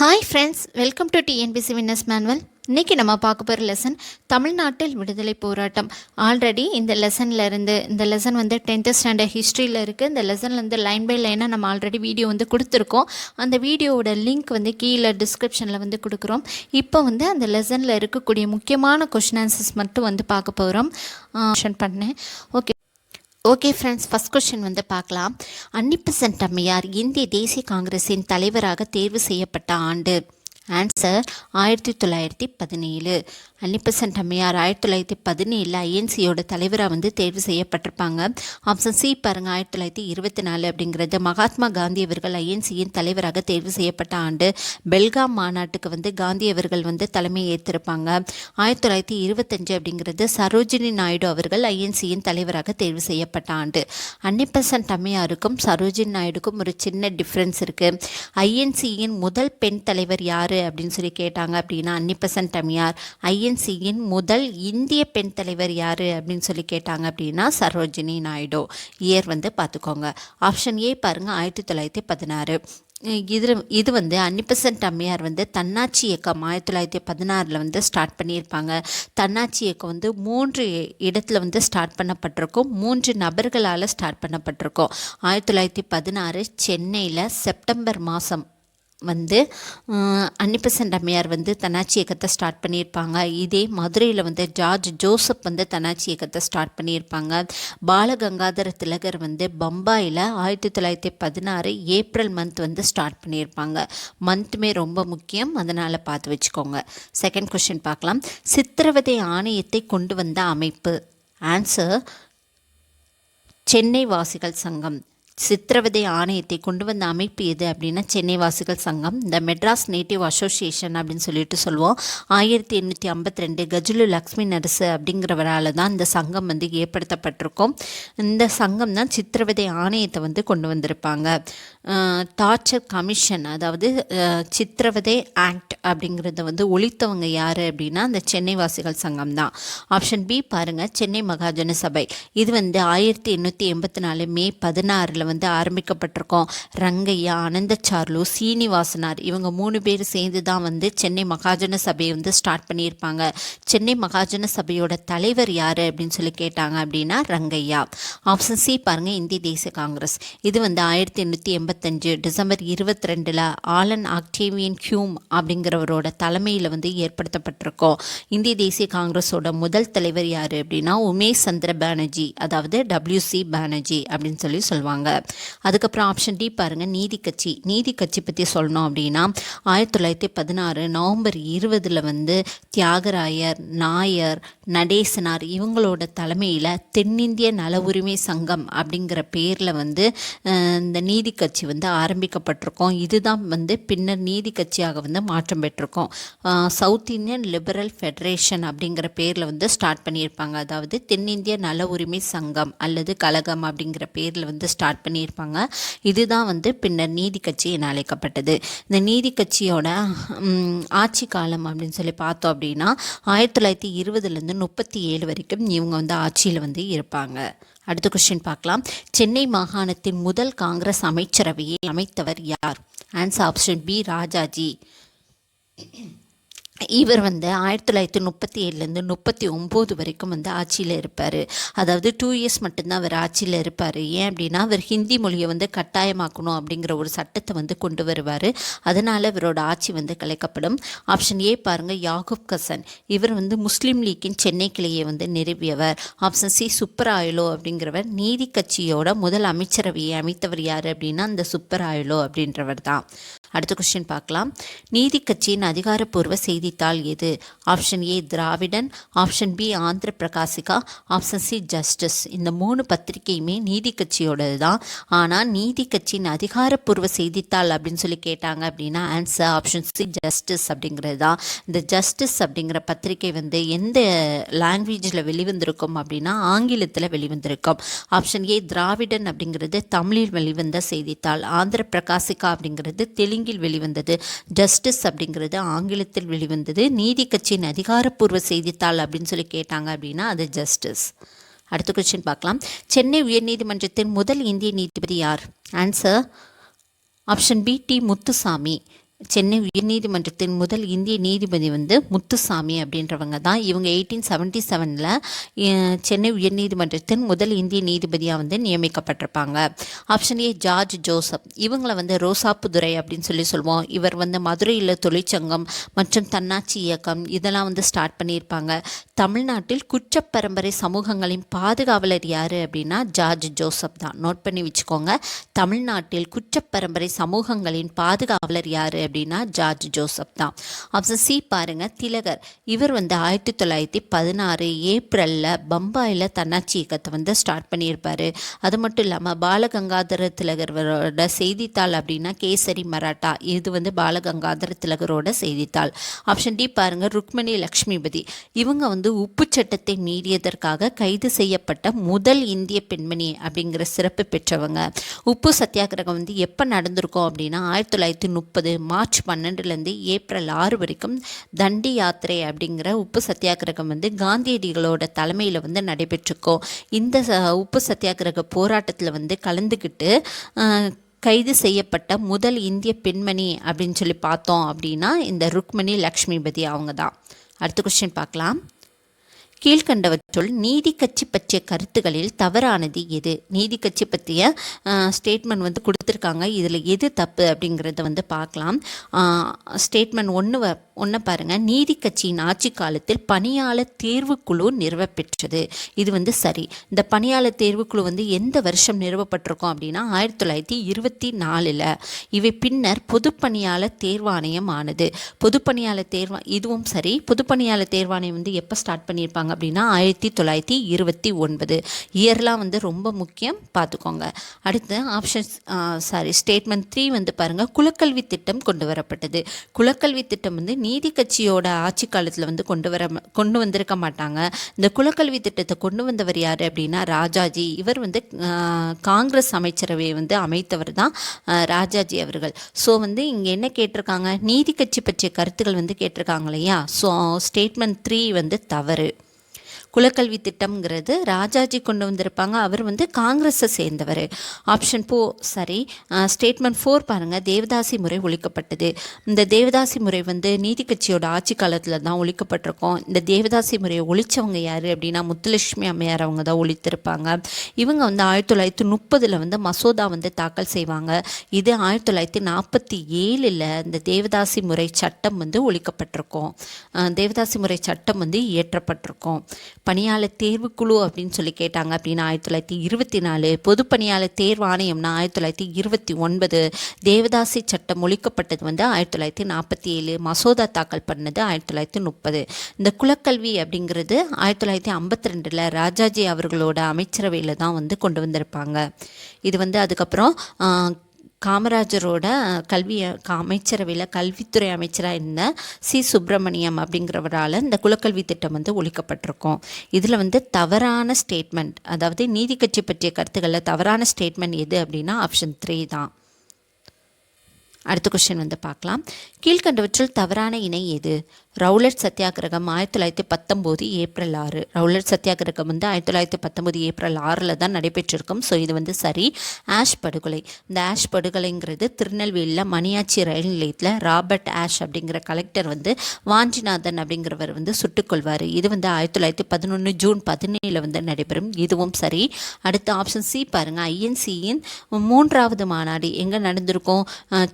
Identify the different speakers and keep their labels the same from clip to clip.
Speaker 1: Hi friends welcome to TNPSC winners manual இன்றைக்கி நம்ம பார்க்க போகிற லெசன் தமிழ்நாட்டில் விடுதலை போராட்டம். ஆல்ரெடி இந்த லெசனில் இருந்து இந்த லெசன் வந்து டென்த்து ஸ்டாண்டர்ட் ஹிஸ்ட்ரியில் இருக்குது இந்த லெசன்லேருந்து லைன் பை லைனாக நம்ம ஆல்ரெடி வீடியோ வந்து கொடுத்துருக்கோம். அந்த வீடியோவோட லிங்க் வந்து கீழே டிஸ்கிரிப்ஷனில் வந்து கொடுக்குறோம். இப்போ வந்து அந்த லெசனில் இருக்கக்கூடிய முக்கியமான கொஷின் ஆன்சர்ஸ் மட்டும் வந்து பார்க்க போகிறோம் பண்ணேன். Okay okay friends first question வந்து பார்க்கலாம். அன்னிபெசன்ட் அம்மையார் இந்திய தேசிய காங்கிரஸின் தலைவராக தேர்வு செய்யப்பட்ட ஆண்டு. ஆன்சர் ஆயிரத்தி தொள்ளாயிரத்தி பதினேழு. அன்னிபெசன்ட் அம்மையார் ஆயிரத்தி தொள்ளாயிரத்தி பதினேழில் ஐஎன்சியோட தலைவராக வந்து தேர்வு செய்யப்பட்டிருப்பாங்க. ஆப்ஷன் சி பாருங்கள் ஆயிரத்தி தொள்ளாயிரத்தி இருபத்தி நாலு அப்படிங்கிறது மகாத்மா காந்தி அவர்கள் ஐஎன்சியின் தலைவராக தேர்வு செய்யப்பட்ட ஆண்டு. பெல்காம் மாநாட்டுக்கு வந்து காந்தி அவர்கள் வந்து தலைமை ஏற்றிருப்பாங்க. ஆயிரத்தி தொள்ளாயிரத்தி இருபத்தஞ்சு அப்படிங்கிறது சரோஜினி நாயுடு அவர்கள் ஐஎன்சியின் தலைவராக தேர்வு செய்யப்பட்ட ஆண்டு. அன்னிபெசன்ட் அம்மையாருக்கும் சரோஜினி நாயுடுக்கும் ஒரு சின்ன டிஃப்ரென்ஸ் இருக்குது ஐஎன்சியின் முதல் பெண் தலைவர் யார் அப்படின்னு சொல்லி கேட்டாங்க அப்படின்னா அன்னிபெசன்ட் அம்மையார் ஏஜென்சியின் முதல் இந்திய பெண் தலைவர் யார் அப்படின்னு சொல்லி கேட்டாங்க அப்படின்னா சரோஜினி நாயுடு. இயர் வந்து பார்த்துக்கோங்க. ஆப்ஷன் ஏ பாருங்கள் ஆயிரத்தி தொள்ளாயிரத்தி பதினாறு. இது இது வந்து அன்னிபெசன்ட் அம்மையார் வந்து தன்னாட்சி இயக்கம் ஆயிரத்தி தொள்ளாயிரத்தி பதினாறில் வந்து ஸ்டார்ட் பண்ணியிருப்பாங்க. தன்னாட்சி இயக்கம் வந்து மூன்று இடத்துல வந்து ஸ்டார்ட் பண்ணப்பட்டிருக்கும். மூன்று நபர்களால் ஸ்டார்ட் பண்ணப்பட்டிருக்கும். ஆயிரத்தி தொள்ளாயிரத்தி பதினாறு சென்னையில் செப்டம்பர் மாதம் வந்து அன்னிபசன் அம்மையார் வந்து தன்னாட்சி இயக்கத்தை ஸ்டார்ட் பண்ணியிருப்பாங்க. இதே மதுரையில் வந்து ஜார்ஜ் ஜோசப் வந்து தன்னாட்சி இயக்கத்தை ஸ்டார்ட் பண்ணியிருப்பாங்க. பாலகங்காதர திலகர் வந்து பம்பாயில் ஆயிரத்தி தொள்ளாயிரத்தி பதினாறு ஏப்ரல் மந்த் வந்து ஸ்டார்ட் பண்ணியிருப்பாங்க. மந்த்துமே ரொம்ப முக்கியம். அதனால் பார்த்து வச்சுக்கோங்க. செகண்ட் கொஷின் பார்க்கலாம். சித்திரவதை ஆணையத்தை கொண்டு வந்த அமைப்பு. ஆன்சர் சென்னை வாசிகள் சங்கம். சித்திரவதை ஆணையத்தை கொண்டு வந்த அமைப்பு எது அப்படின்னா சென்னை வாசிகள் சங்கம் இந்த மெட்ராஸ் நேட்டிவ் அசோசியேஷன் அப்படின்னு சொல்லிட்டு சொல்லுவோம். ஆயிரத்தி எண்ணூற்றி ஐம்பத்தி ரெண்டு கஜுலு லக்ஷ்மி நரசு அப்படிங்கிறவரால் தான் இந்த சங்கம் வந்து ஏற்படுத்தப்பட்டிருக்கும். இந்த சங்கம் தான் சித்திரவதை ஆணையத்தை வந்து கொண்டு வந்திருப்பாங்க. டார்ச்சர் கமிஷன் அதாவது சித்திரவதை ஆக்ட் அப்படிங்கிறத வந்து ஒழித்தவங்க யார் அப்படின்னா அந்த சென்னை வாசிகள் சங்கம் தான். ஆப்ஷன் பி பாருங்கள் சென்னை மகாஜன சபை. இது வந்து ஆயிரத்தி எண்ணூற்றி எண்பத்தி நாலு மே பதினாறில் வந்து ஆரம்பிக்கப்பட்டிருக்கோம். ரங்கையா அனந்தச்சார்லு சீனிவாசனார் இவங்க மூணு பேர் சேர்ந்து தான் வந்து சென்னை மகாஜன சபையை வந்து ஸ்டார்ட் பண்ணியிருப்பாங்க. சென்னை மகாஜன சபையோட தலைவர் யார் அப்படின்னு சொல்லி கேட்டாங்க அப்படின்னா ரங்கையா. ஆப்ஷன் சி பாருங்கள் இந்திய தேசிய காங்கிரஸ். இது வந்து ஆயிரத்தி எண்ணூற்றி ஐம்பத்தஞ்சு டிசம்பர் இருபத்தி ரெண்டில் ஆலன் ஆக்டேவியன் ஹியூம் அப்படிங்கிறவரோட தலைமையில் வந்து ஏற்படுத்தப்பட்டிருக்கோம் இந்திய தேசிய காங்கிரஸோட முதல் தலைவர் யார் அப்படின்னா உமேஷ் சந்திர பானர்ஜி அதாவது டபிள்யூசி பானர்ஜி அப்படின்னு சொல்லி சொல்லுவாங்க. அதுக்கப்புறம் ஆப்ஷன் டி பாருங்கள் நீதி கட்சி. நீதி கட்சி பற்றி சொல்லணும் அப்படின்னா ஆயிரத்தி தொள்ளாயிரத்தி பதினாறு நவம்பர் இருபதில் வந்து தியாகராயர் நாயர் நடேசனார் இவங்களோட தலைமையில் தென்னிந்திய நல உரிமை சங்கம் அப்படிங்கிற பேரில் வந்து இந்த நீதி கட்சி வந்து ஆரம்பிக்கப்பட்டிருக்கோம். இதுதான் வந்து பின்னர் நீதி கட்சியாக வந்து மாற்றம் பெற்றிருக்கோம். சவுத் இந்தியன் லிபரல் ஃபெடரேஷன் அப்படிங்கிற பேரில் வந்து ஸ்டார்ட் பண்ணியிருப்பாங்க. அதாவது தென்னிந்திய நல உரிமை சங்கம் அல்லது கழகம் அப்படிங்கிற பேரில் வந்து ஸ்டார்ட் பண்ணியிருப்பாங்க. இதுதான் வந்து பின்னர் நீதி கட்சி என அழைக்கப்பட்டது. இந்த நீதி கட்சியோட ஆட்சி காலம் அப்படின்னு சொல்லி பார்த்தோம் அப்படின்னா ஆயிரத்தி தொள்ளாயிரத்தி இருபதுலேருந்து முப்பத்தி ஏழு வரைக்கும் இவங்க வந்து ஆட்சியில் வந்து இருப்பாங்க. அடுத்த கொஸ்டின் பார்க்கலாம். சென்னை மாகாணத்தின் முதல் காங்கிரஸ் அமைச்சரவையை அமைத்தவர் யார்? Answer option B Rajaji. இவர் வந்து ஆயிரத்தி தொள்ளாயிரத்தி முப்பத்தி ஏழுலேருந்து முப்பத்தி ஒம்பது வரைக்கும் வந்து ஆட்சியில் இருப்பார். அதாவது டூ இயர்ஸ் மட்டும்தான் அவர் ஆட்சியில் இருப்பார். ஏன் அப்படின்னா அவர் ஹிந்தி மொழியை வந்து கட்டாயமாக்கணும் அப்படிங்கிற ஒரு சட்டத்தை வந்து கொண்டு வருவார். அதனால் இவரோட ஆட்சி வந்து கலைக்கப்படும். ஆப்ஷன் ஏ பாருங்கள் யாகுப் கசன். இவர் வந்து முஸ்லீம் லீக்கின் சென்னை கிளையை வந்து நிறுவியவர். ஆப்ஷன் சி சுப்பராயலோ அப்படிங்கிறவர். நீதி கட்சியோட முதல் அமைச்சரவையை அமைத்தவர் யார் அப்படின்னா அந்த சுப்பராயலோ அப்படின்றவர் தான் அடுத்த கொஸ்டின் பார்க்கலாம். நீதி கட்சியின் அதிகாரப்பூர்வ செய்தி செய்தித்தாள் எது? Option A Dravidan. Option B Andhra Prakasika option C Justice இந்த மூணு பத்திரிகையுமே நீதி கட்சியோடது தான் ஆனால் நீதி கட்சியின் அதிகாரப்பூர்வ செய்தித்தாள் அப்படின்னு சொல்லி கேட்டாங்க அப்படின்னா ஆன்சர் ஆப்ஷன் சி ஜஸ்டிஸ் அப்படிங்கிறது தான் இந்த ஜஸ்டிஸ் அப்படிங்கிற பத்திரிகை வந்து எந்த லாங்குவேஜில் வெளிவந்திருக்கும் அப்படின்னா ஆங்கிலத்தில் வெளிவந்திருக்கும். ஆப்ஷன் ஏ திராவிடன் அப்படிங்கிறது தமிழில் வெளிவந்த செய்தித்தாள். ஆந்திர பிரகாசிகா அப்படிங்கிறது தெலுங்கில் வெளிவந்தது. ஜஸ்டிஸ் அப்படிங்கிறது ஆங்கிலத்தில் வெளிவந்தது நீதி கட்சியின் அதிகாரப்பூர்வ செய்தித்தாள் அப்படின்னு சொல்லி கேட்டாங்க அப்படின்னா அது ஜஸ்டிஸ் அடுத்த கொஸ்டின் பார்க்கலாம். சென்னை உயர்நீதிமன்றத்தின் முதல் இந்திய நீதிபதி யார்? Answer option B T Muthuswamy. Chennai உயர்நீதிமன்றத்தின் முதல் இந்திய நீதிபதி வந்து முத்துசாமி அப்படின்றவங்க தான். இவங்க எயிட்டீன் செவன்ட்டி செவனில் சென்னை உயர்நீதிமன்றத்தின் முதல் இந்திய நீதிபதியாக வந்து நியமிக்கப்பட்டிருப்பாங்க. Option A George Joseph. இவங்களை வந்து ரோசாப்புதுரை அப்படின்னு சொல்லி சொல்லுவோம். இவர் வந்து மதுரையில் தொழிற்சங்கம் மற்றும் தன்னாட்சி இயக்கம் இதெல்லாம் வந்து ஸ்டார்ட் பண்ணியிருப்பாங்க. தமிழ்நாட்டில் குற்றப்பரம்பரை சமூகங்களின் பாதுகாவலர் யார் அப்படின்னா ஜார்ஜ் ஜோசப் தான். நோட் பண்ணி வச்சுக்கோங்க. தமிழ்நாட்டில் குற்றப்பரம்பரை சமூகங்களின் பாதுகாவலர் யார் அப்படின்னா ஜார்ஜ் ஜோசப் தான். ஆப்ஷன் சி பாருங்க திலகர். இவர் வந்து ஆயிரத்தி தொள்ளாயிரத்தி பதினாறு ஏப்ரலில் பம்பாயில் தன்னாட்சி இயக்கத்தை வந்து ஸ்டார்ட் பண்ணியிருப்பார். அது மட்டும் இல்லாமல் பாலகங்காதர திலகரோட செய்தித்தாள் அப்படின்னா கேசரி மராட்டா. இது வந்து பாலகங்காதர திலகரோட செய்தித்தாள். ஆப்ஷன் டி பாருங்க ருக்மணி லக்ஷ்மிபதி. இவங்க வந்து உப்பு சட்டத்தை மீறியதற்காக கைது செய்யப்பட்ட முதல் இந்திய பெண்மணி அப்படிங்கிற சிறப்பு பெற்றவங்க. உப்பு சத்தியாகிரகம் வந்து எப்போ நடந்திருக்கும் அப்படின்னா ஆயிரத்தி தொள்ளாயிரத்தி முப்பது மார்ச் பன்னெண்டுலேருந்து ஏப்ரல் ஆறு வரைக்கும் தண்டி யாத்திரை அப்படிங்கிற உப்பு சத்தியாகிரகம் வந்து காந்தியடிகளோட தலைமையில் வந்து நடைபெற்றுக்கோ இந்த உப்பு சத்தியாகிரக போராட்டத்தில் வந்து கலந்துக்கிட்டு கைது செய்யப்பட்ட முதல் இந்திய பெண்மணி அப்படின்னு சொல்லி பார்த்தோம் அப்படின்னா இந்த ருக்மணி லக்ஷ்மிபதி அவங்க தான் அடுத்த கொஸ்டின் பார்க்கலாம். கீழ்கண்டவற்றுள் நீதி கட்சி பற்றிய கருத்துகளில் தவறானது எது? நீதி கட்சி பற்றிய ஸ்டேட்மெண்ட் வந்து கொடுத்துருக்காங்க. இதில் எது தப்பு? அப்படிங்கிறத வந்து பார்க்கலாம். ஸ்டேட்மெண்ட் ஒன்று ஒன்று பாருங்கள் நீதி கட்சியின் ஆட்சி காலத்தில் பணியாளர் தேர்வுக்குழு நிறுவப்பெற்றது இது வந்து சரி. இந்த பணியாளர் தேர்வுக்குழு வந்து எந்த வருஷம் நிறுவப்பட்டிருக்கும் அப்படின்னா ஆயிரத்தி தொள்ளாயிரத்தி இருபத்தி நாலில். இவை பின்னர் பொதுப்பணியாளர் தேர்வாணையம் ஆனது. பொதுப்பணியாளர் தேர்வா இதுவும் சரி. பொதுப்பணியாளர் தேர்வாணையம் வந்து எப்போ ஸ்டார்ட் பண்ணியிருப்பாங்க? அப்படின்னா ஆயிரத்தி தொள்ளாயிரத்தி இருபத்தி ஒன்பது. இயர்லாம் வந்து ரொம்ப முக்கியம். பார்த்துக்கோங்க. அடுத்து ஆப்ஷன்ஸ் சாரி ஸ்டேட்மெண்ட் த்ரீ வந்து பாருங்கள் குலக்கல்வி திட்டம் கொண்டு வரப்பட்டது. குலக்கல்வி திட்டம் வந்து நீதி கட்சியோட ஆட்சி காலத்தில் வந்து கொண்டு வர கொண்டு வந்திருக்க மாட்டாங்க. இந்த குலக்கல்வி திட்டத்தை கொண்டு வந்தவர் யார் அப்படின்னா ராஜாஜி. இவர் வந்து காங்கிரஸ் அமைச்சரவையை வந்து அமைத்தவர் தான் ராஜாஜி அவர்கள். ஸோ வந்து இங்கே என்ன கேட்டிருக்காங்க? நீதி கட்சி பற்றிய கருத்துக்கள் வந்து கேட்டிருக்காங்க இல்லையா? ஸோ ஸ்டேட்மெண்ட் த்ரீ வந்து தவறு. குலக்கல்வி திட்டம்ங்கிறது ராஜாஜி கொண்டு வந்திருப்பாங்க. அவர் வந்து காங்கிரஸை சேர்ந்தவர். ஆப்ஷன் ஃபோ சரி ஸ்டேட்மெண்ட் ஃபோர் பாருங்கள் தேவதாசி முறை ஒழிக்கப்பட்டது. இந்த தேவதாசி முறை வந்து நீதி கட்சியோட ஆட்சி காலத்தில் தான் ஒழிக்கப்பட்டிருக்கோம். இந்த தேவதாசி முறையை ஒழிச்சவங்க யார் அப்படின்னா முத்துலட்சுமி அம்மையார் அவங்க தான் ஒழித்திருப்பாங்க. இவங்க வந்து ஆயிரத்தி தொள்ளாயிரத்தி முப்பதில் வந்து மசோதா வந்து தாக்கல் செய்வாங்க. இது ஆயிரத்தி தொள்ளாயிரத்தி நாற்பத்தி ஏழில் இந்த தேவதாசி முறை சட்டம் வந்து ஒழிக்கப்பட்டிருக்கும். தேவதாசி முறை சட்டம் வந்து இயற்றப்பட்டிருக்கும். பணியாளர் தேர்வுக்குழு அப்படின்னு சொல்லி கேட்டாங்க அப்படின்னா ஆயிரத்தி தொள்ளாயிரத்தி இருபத்தி நாலு. பொது பணியாளர் தேர்வு ஆணையம்னா ஆயிரத்தி தொள்ளாயிரத்தி இருபத்தி ஒன்பது. தேவதாசி சட்டம் ஒழிக்கப்பட்டது வந்து ஆயிரத்தி தொள்ளாயிரத்தி நாற்பத்தி ஏழு. மசோதா தாக்கல் பண்ணது ஆயிரத்தி தொள்ளாயிரத்தி முப்பது. இந்த குலக்கல்வி அப்படிங்கிறது ஆயிரத்தி தொள்ளாயிரத்தி ஐம்பத்தி ரெண்டில் ராஜாஜி அவர்களோட அமைச்சரவையில் தான் வந்து கொண்டு வந்திருப்பாங்க. இது வந்து அதுக்கப்புறம் காமராஜரோட கல்வி அமைச்சரவையில் கல்வித்துறை அமைச்சராக இருந்த சி. சுப்பிரமணியம் அப்படிங்கிறவரால் இந்த குலக்கல்வி திட்டம் வந்து ஒழிக்கப்பட்டிருக்கும். இதில் வந்து தவறான ஸ்டேட்மெண்ட் அதாவது நீதி கட்சி பற்றிய கருத்துக்களில் தவறான ஸ்டேட்மெண்ட் எது அப்படின்னா ஆப்ஷன் த்ரீ தான். அடுத்த கொஸ்டின் வந்து பார்க்கலாம். கீழ்கண்டவற்றில் தவறான இணை எது? ரவுலட் சத்தியாகிரகம் ஆயிரத்தி தொள்ளாயிரத்தி பத்தொம்போது ஏப்ரல் ஆறு. ரவுலட் சத்தியாகிரகம் வந்து ஆயிரத்தி தொள்ளாயிரத்தி பத்தொம்போது ஏப்ரல் ஆறில் தான் நடைபெற்றிருக்கும். ஸோ இது வந்து சரி. ஆஷ் படுகொலை. இந்த ஆஷ் படுகொலைங்கிறது திருநெல்வேலியில் மணியாச்சி ரயில் நிலையத்தில் ராபர்ட் ஆஷ் அப்படிங்கிற கலெக்டர் வந்து வாஞ்சிநாதன் அப்படிங்கிறவர் வந்து சுட்டுக்கொள்வார் இது வந்து ஆயிரத்தி தொள்ளாயிரத்தி பதினொன்று ஜூன் பதினேழில் வந்து நடைபெறும். இதுவும் சரி. அடுத்த ஆப்ஷன் சி பாருங்கள் ஐஎன்சியின் மூன்றாவது மாநாடு எங்கே நடந்திருக்கும்?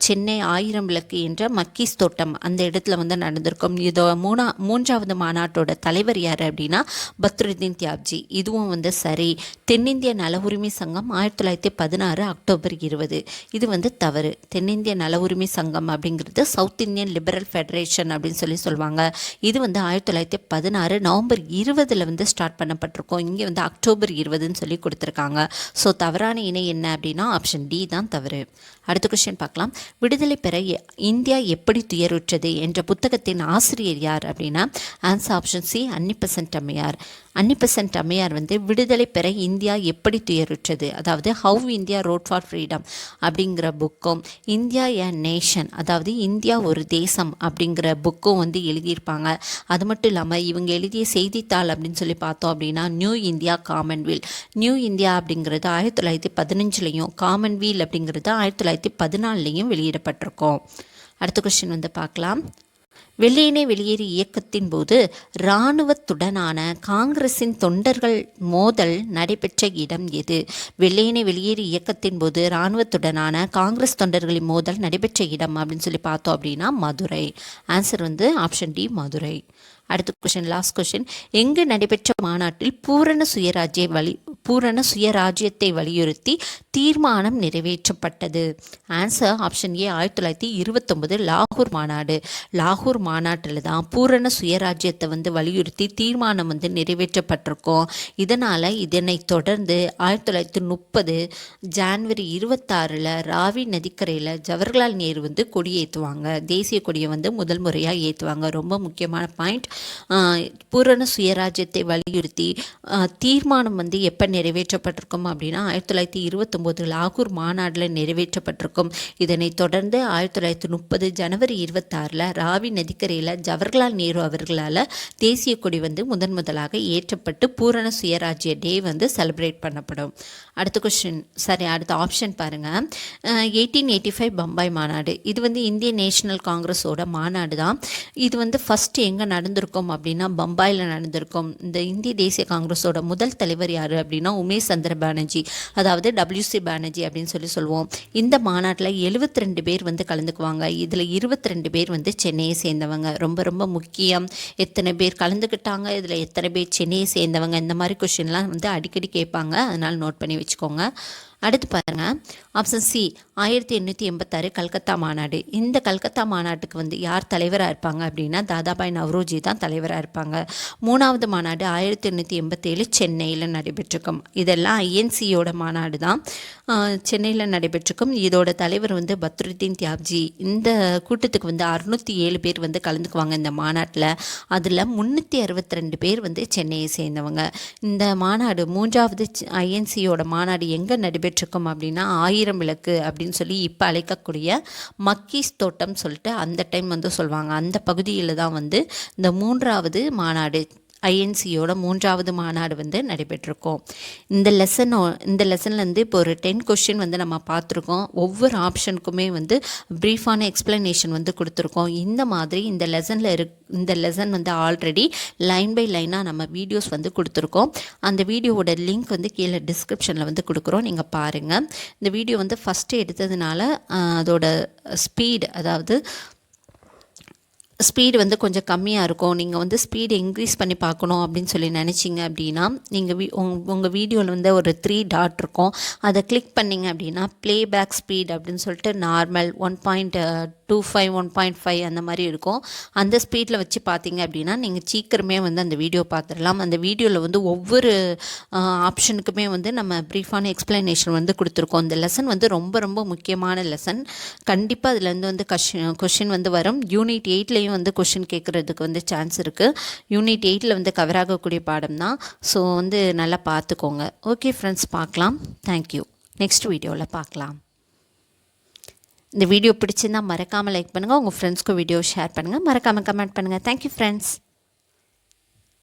Speaker 1: சென்னை ஆயிரம் விளக்கு என்ற மக்கீஸ் தோட்டம் அந்த இடத்துல வந்து நடந்திருக்கும். இதோ மூணா மூன்றாவது மாநாட்டோட தலைவர் யார் அப்படின்னா பத்ருதீன் தியாப்ஜி. இதுவும் வந்து சரி. தென்னிந்திய நல உரிமை சங்கம் ஆயிரத்தி தொள்ளாயிரத்தி பதினாறு அக்டோபர் இருபது. இது வந்து தவறு. தென்னிந்திய நல உரிமை சங்கம் அப்படிங்கிறது சவுத் இந்தியன் லிபரல் ஃபெடரேஷன் அப்படின்னு சொல்லி சொல்லுவாங்க. இது வந்து ஆயிரத்தி தொள்ளாயிரத்தி பதினாறு நவம்பர் இருபதில் வந்து ஸ்டார்ட் பண்ணப்பட்டிருக்கோம். இங்கே வந்து அக்டோபர் இருபதுன்னு சொல்லி கொடுத்துருக்காங்க. ஸோ தவறான இணை என்ன அப்படின்னா ஆப்ஷன் டி தான் தவறு. அடுத்த கொஸ்டின் பார்க்கலாம். விடுதலை பெற இந்தியா எப்படி துயருற்றது என்ற புத்தகத்தின் ஆசிரியர் யார் அப்படின்னா answer option C Annie Besant அம்மையார். அன்னிபெசன்ட் அம்மையார் வந்து விடுதலை பெற இந்தியா எப்படி துயருற்றது? அதாவது how India wrought for freedom அப்படிங்கிற புக்கும் இந்தியா ஏ நேஷன் அதாவது இந்தியா ஒரு தேசம் அப்படிங்கிற புக்கும் வந்து எழுதியிருப்பாங்க. அது மட்டும் இல்லாமல் இவங்க எழுதிய செய்தித்தாள் அப்படின்னு சொல்லி பார்த்தோம் அப்படின்னா new India commonweal new India அப்படிங்கிறது ஆயிரத்தி தொள்ளாயிரத்தி பதினஞ்சுலையும் காமன்வெல் அப்படிங்கிறது ஆயிரத்தி தொள்ளாயிரத்தி பதினாலுலேயும் வெளியிடப்பட்டிருக்கும். அடுத்த கொஸ்டின் வந்து பார்க்கலாம். வெள்ளையனே வெளியேறு இயக்கத்தின் போது இராணுவத்துடனான காங்கிரசின் தொண்டர்கள் மோதல் நடைபெற்ற இடம் எது? வெள்ளையனே வெளியேறு இயக்கத்தின் போது இராணுவத்துடனான காங்கிரஸ் தொண்டர்களின் மோதல் நடைபெற்ற இடம் அப்படின்னு சொல்லி பார்த்தோம் அப்படின்னா மதுரை. ஆன்சர் வந்து ஆப்ஷன் டி மதுரை. அடுத்த கொஷின் லாஸ்ட் கொஷின் எங்கு நடைபெற்ற மாநாட்டில் பூரண சுயராஜ்ய வலி பூரண சுயராஜ்யத்தை வலியுறுத்தி தீர்மானம் நிறைவேற்றப்பட்டது? ஆன்சர் ஆப்ஷன் ஏ ஆயிரத்தி தொள்ளாயிரத்தி இருபத்தொம்பது லாகூர் மாநாடு. லாகூர் மாநாட்டில் தான் பூரண சுயராஜ்யத்தை வந்து வலியுறுத்தி தீர்மானம் வந்து நிறைவேற்றப்பட்டிருக்கும். இதனால் இதனை தொடர்ந்து ஆயிரத்தி தொள்ளாயிரத்தி முப்பது ஜான்வரி இருபத்தாறில் ராவி நதிக்கரையில் ஜவஹர்லால் நேரு வந்து கொடியேற்றுவாங்க தேசிய கொடியை வந்து முதல் முறையாக ஏற்றுவாங்க ரொம்ப முக்கியமான பாயிண்ட் பூரண சுயராஜ்யத்தை வலியுறுத்தி தீர்மானம் வந்து எப்போ நிறைவேற்றப்பட்டிருக்கும் அப்படின்னா ஆயிரத்தி தொள்ளாயிரத்தி இருபத்தொம்போது லாகூர் மாநாட்டில் நிறைவேற்றப்பட்டிருக்கும். இதனைத் தொடர்ந்து ஆயிரத்தி தொள்ளாயிரத்தி முப்பது ஜனவரி இருபத்தாறில் ராவி நதிக்கரையில் ஜவஹர்லால் நேரு அவர்களால் தேசிய கொடி வந்து முதன் முதலாக ஏற்றப்பட்டு பூரண சுயராஜ்ய டே வந்து செலிப்ரேட் பண்ணப்படும். அடுத்த கொஸ்டின் சரி அடுத்த ஆப்ஷன் பாருங்கள் எயிட்டீன் எயிட்டி ஃபைவ் பம்பாய் மாநாடு. இது வந்து இந்திய நேஷனல் காங்கிரஸோட மாநாடு தான் இது வந்து ஃபஸ்ட்டு எங்கே நடந்திருக்கும்? அப்படின்னா பம்பாயில் நடந்திருக்கும். இந்த இந்திய தேசிய காங்கிரஸோட முதல் தலைவர் யார் அப்படின்னா உமேஷ் சந்திர பானர்ஜி. அதாவது டபிள்யூசி பானர்ஜி அப்படின்னு சொல்லி சொல்லுவோம். இந்த மாநாட்டில் எழுபத்தி ரெண்டு பேர் வந்து கலந்துக்குவாங்க. இதில் இருபத்தி ரெண்டு பேர் வந்து சென்னையை சேர்ந்தவங்க. ரொம்ப ரொம்ப முக்கியம். எத்தனை பேர் கலந்துக்கிட்டாங்க இதில் எத்தனை பேர் சென்னையை சேர்ந்தவங்க? இந்த மாதிரி கொஷின்லாம் வந்து அடிக்கடி கேட்பாங்க. அதனால் நோட் பண்ணி வச்சுக்கோங்க. அடுத்து பாருங்கள் ஆப்ஷன் சி ஆயிரத்தி எண்ணூற்றி எண்பத்தாறு கல்கத்தா மாநாடு. இந்த கல்கத்தா மாநாட்டுக்கு வந்து யார் தலைவராக இருப்பாங்க அப்படின்னா தாதாபாய் நவ்ரோஜி தான் தலைவராக இருப்பாங்க. மூணாவது மாநாடு ஆயிரத்தி எண்ணூற்றி எண்பத்தேழு சென்னையில் நடைபெற்றிருக்கும். இதெல்லாம் ஐஎன்சியோட மாநாடு தான். சென்னையில் நடைபெற்றிருக்கும். இதோட தலைவர் வந்து பத்ருதீன் தியாப்ஜி. இந்த கூட்டத்துக்கு வந்து அறுநூற்றி ஏழு பேர் வந்து கலந்துக்குவாங்க இந்த மாநாட்டில். அதில் முந்நூற்றி அறுபத்தி ரெண்டு பேர் வந்து சென்னையை சேர்ந்தவங்க. இந்த மாநாடு மூன்றாவது ஐஎன்சியோட மாநாடு எங்கே நடைபெற்று நடைபெற்றிருக்கும் அப்படின்னா ஆயிரம் விளக்கு அப்படின்னு சொல்லி இப்போ அழைக்கக்கூடிய மக்கீஸ் தோட்டம் சொல்லிட்டு அந்த டைம் வந்து சொல்லுவாங்க. அந்த பகுதியில் தான் வந்து இந்த மூன்றாவது மாநாடு ஐஎன்சியோட மூன்றாவது மாநாடு வந்து நடைபெற்றிருக்கோம். இந்த லெசனோ இந்த லெசன்லேருந்து இப்போ ஒரு டென் கொஷின் வந்து நம்ம பார்த்துருக்கோம். ஒவ்வொரு ஆப்ஷனுக்குமே வந்து ப்ரீஃபான எக்ஸ்ப்ளனேஷன் வந்து கொடுத்துருக்கோம். இந்த மாதிரி இந்த லெசனில் இரு இந்த லெசன் வந்து ஆல்ரெடி லைன் பை லைனாக நம்ம வீடியோஸ் வந்து கொடுத்துருக்கோம். அந்த வீடியோவோட லிங்க் வந்து கீழே டிஸ்கிரிப்ஷனில் வந்து கொடுக்குறோம். நீங்கள் பாருங்கள் இந்த வீடியோ வந்து ஃபஸ்ட்டு எடுத்ததுனால அதோட ஸ்பீட் அதாவது ஸ்பீடு வந்து கொஞ்சம் கம்மியாக இருக்கும். நீங்கள் வந்து ஸ்பீடு இன்க்ரீஸ் பண்ணி பார்க்கணும் அப்படின்னு சொல்லி நினச்சிங்க அப்படின்னா நீங்கள் வீ உங்கள் வீடியோவில் வந்து ஒரு த்ரீ டாட் இருக்கும். அதை கிளிக் பண்ணிங்க அப்படின்னா ப்ளேபேக் ஸ்பீட் அப்படின்னு சொல்லிட்டு normal one point two five one point five அந்த மாதிரி இருக்கும். அந்த ஸ்பீடில் வச்சு பார்த்தீங்க அப்படின்னா நீங்கள் சீக்கிரமே வந்து அந்த வீடியோ பார்த்துடலாம். அந்த வீடியோவில் வந்து ஒவ்வொரு ஆப்ஷனுக்குமே வந்து நம்ம ப்ரீஃபான எக்ஸ்ப்ளனேஷன் வந்து கொடுத்துருக்கோம். இந்த லெசன் வந்து ரொம்ப ரொம்ப முக்கியமான லெசன் கண்டிப்பாக அதுலேருந்து வந்து கஷ் கொஷின் வந்து வரும். யூனிட் எயிட்லேயும் வந்து கொஷின் கேட்குறதுக்கு வந்து சான்ஸ் இருக்குது யூனிட் எயிட்டில் வந்து கவர் ஆகக்கூடிய பாடம் தான். ஸோ வந்து நல்லா பார்த்துக்கோங்க ஓகே ஃப்ரெண்ட்ஸ் பார்க்கலாம் தேங்க்யூ நெக்ஸ்ட் வீடியோவில் பார்க்கலாம் இந்த வீடியோ பிடிச்சிருந்தால் மறக்காமல் லைக் பண்ணுங்கள் உங்கள் ஃப்ரெண்ட்ஸ்க்கும் வீடியோ ஷேர் பண்ணுங்கள் மறக்காமல் கமெண்ட் பண்ணுங்கள் தேங்க்யூ ஃப்ரெண்ட்ஸ்